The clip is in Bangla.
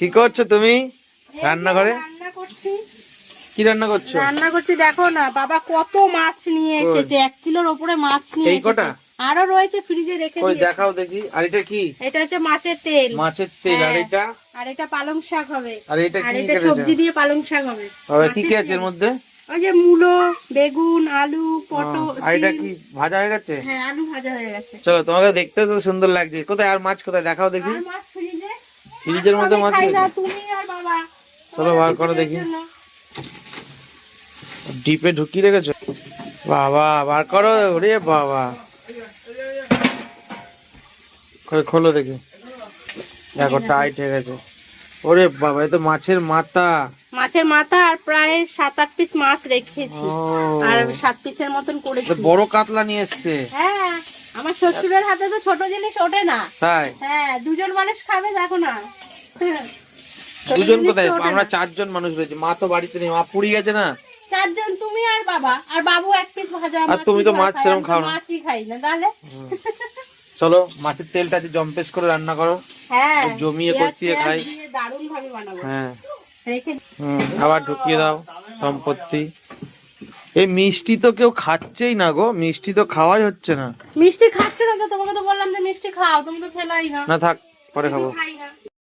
কি করছ তুমি? রান্নাঘরে? রান্না করছি। কি রান্না করছ? রান্না করছি দেখো না বাবা কত মাছ নিয়ে এসেছে এক কিলোর ওপরে মাছ নিয়ে এই কটা? আরও রয়েছে ফ্রিজে রেখে দিয়েছি। দেখাও দেখি আর এটা কি? এটা হচ্ছে মাছের তেল। মাছের তেল আর হ্যাঁ। এটা? আর এটা পালং শাক হবে। আর এটা কি এটা সবজি দিয়ে পালং শাক হবে। বাবা কি কি আছে এর মধ্যে? ওই যে মূলো বেগুন আলু পটল আর এটা কি ভাজা হয়ে গেছে? হ্যাঁ আলু ভাজা হয়ে গেছে। চলো তোমাকে দেখতে তো সুন্দর লাগছে। কোথায়? আর মাছ কোথায়? দেখাও দেখি। আর মাছ ফ্রিজের মধ্যে মাছ না, তুমি আর বাবা। চলো বার করো দেখি। ডিপে ঢুকিয়ে রেখেছো? বাবা বার করো ওরে বাবা। খোলো দেখি। দেখো টাইট হয়ে গেছে। ওরে বাবা এ তো মাছের মাথা। মাছের মাথা আর প্রায় সাত আট পিস মাছ রেখেছি। আর সাত পিসের মতন করেছি। বড় কাতলা নিয়ে এসছে। হ্যাঁ শ্বশুরের হাতে তো ছোট জিনিস ওঠে না। তাই? হ্যাঁ দুজন মানুষ খাবে দেখো না। দুজন কোথায়? আমরা চারজন মানুষ রয়েছে। মা তো বাড়িতে নেই মা পুড়ি গেছে না? চারজন তুমি আর বাবা। আর বাবু এক পিস ভাজা আর তুমি তো মাছ সেরকম খাও না। মাছই খাই না তাহলে? চলো মাছের তেলটা যে জম্পেশ করে রান্না করো। হ্যাঁ জমিয়ে কষিয়ে খাই। দারুণ ভাবে বানাবো। হ্যাঁ। রেখে হুম আবার ঢুকিয়ে দাও সম্পত্তি। এই মিষ্টি তো কেউ খাচ্ছেই না গো মিষ্টি তো খাওয়াই হচ্ছে না। মিষ্টি খাচ্ছ না তো? তোমাকে তো বললাম যে মিষ্টি খাও তুমি তো খেলাই না। না থাক পরে খাব।